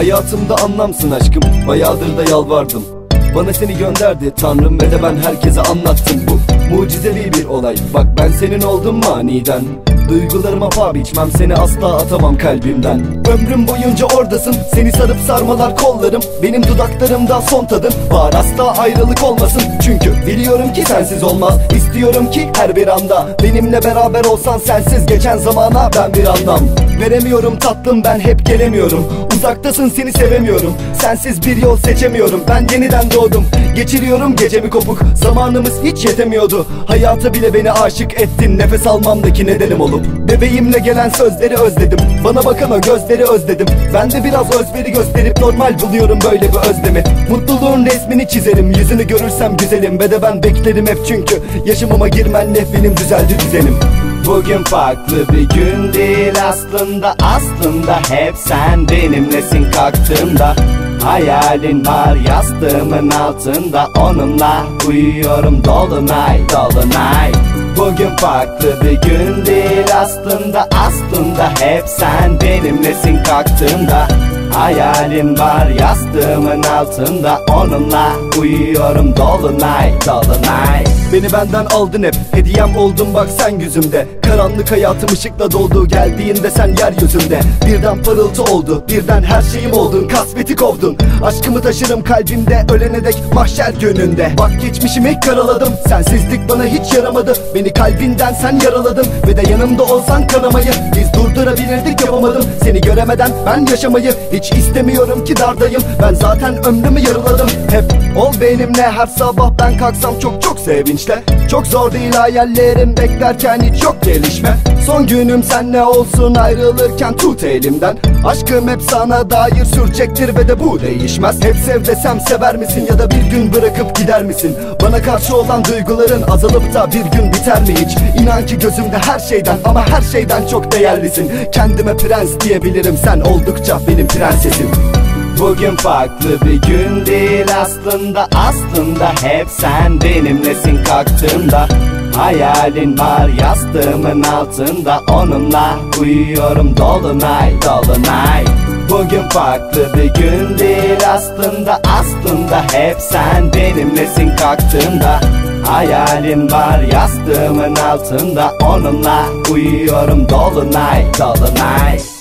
Hayatımda anlamsın aşkım Bayağıdır da yalvardım. Bana seni gönderdi Tanrım ve de ben herkese anlattım. Bu mucizevi bir olay. Bak ben senin oldum maniden. Duygularıma paha biçmem seni asla atamam kalbimden. Ömrüm boyunca oradasın seni sarıp sarmalar kollarım. Benim dudaklarımda son tadın var asla ayrılık olmasın. Çünkü biliyorum ki sensiz olmaz. İstiyorum ki her bir anda Benimle beraber olsan sensiz. Geçen zamana ben bir anlam Veremiyorum tatlım ben hep gelemiyorum Uzaktasın seni sevemiyorum. Sensiz bir yol seçemiyorum. Ben yeniden doğdum. Geçiriyorum gecemi kopuk. Zamanımız hiç yetemiyordu. Hayata bile beni aşık ettin. Nefes almamdaki nedenim olup. Bebeğimle gelen sözleri özledim. Bana bakan o gözleri özledim. Ben de biraz özveri gösterip normal buluyorum böyle bir özlemi. Mutluluğun resmini çizerim. Yüzünü görürsem güzelim. Ve de ben beklerim hep çünkü. Yaşamıma girmenle benim düzeldi düzenim Bugün farklı bir gün değil aslında. Aslında hep sen benimlesin kalktığımda Hayalin var yastığımın altında. Onunla uyuyorum dolunay dolunay. Bugün farklı bir gün değil aslında. Aslında hep sen benimlesin kalktığımda Hayalim var yastığımın altında. Onunla uyuyorum dolunay dolunay. Beni benden aldın hep Hediyem oldun bak sen yüzümde Karanlık hayatım ışıkla doldu. Geldiğinde sen yeryüzünde. Birden parıltı oldu. Birden her şeyim oldun. Kasveti kovdun. Aşkımı taşırım kalbimde. Ölene dek mahşer gününde. Bak geçmişimi karaladım. Sensizlik bana hiç yaramadı. Beni kalbinden sen yaraladın. Ve de yanımda olsan kanamayı Biz durdurabilirdik yapamadım. Seni göremeden ben yaşamayı Hiç istemiyorum ki dardayım. Ben zaten ömrümü yarıladım. Hep ol benimle. Her sabah ben kalksam çok çok sevinçle. Çok zor değil hayallerim beklerken hiç yok gelişme. Son günüm senle olsun ayrılırken tut elimden. Aşkım hep sana dair sürecektir ve de bu değişmez. Hep sev desem sever misin ya da bir gün bırakıp gider misin? Bana karşı olan duyguların azalıp da bir gün biter mi hiç? İnan ki gözümde her şeyden ama her şeyden çok değerlisin. Kendime prens diyebilirim sen oldukça benim prensesim Bugün farklı bir gün değil aslında. Aslında hep sen benimlesin kalktığımda. Hayalin var yastığımın altında. Onunla uyuyorum dolunay dolunay. Bugün farklı bir gün değil aslında. Aslında hep sen benimlesin kalktığımda. Hayalin var yastığımın altında. Onunla uyuyorum dolunay dolunay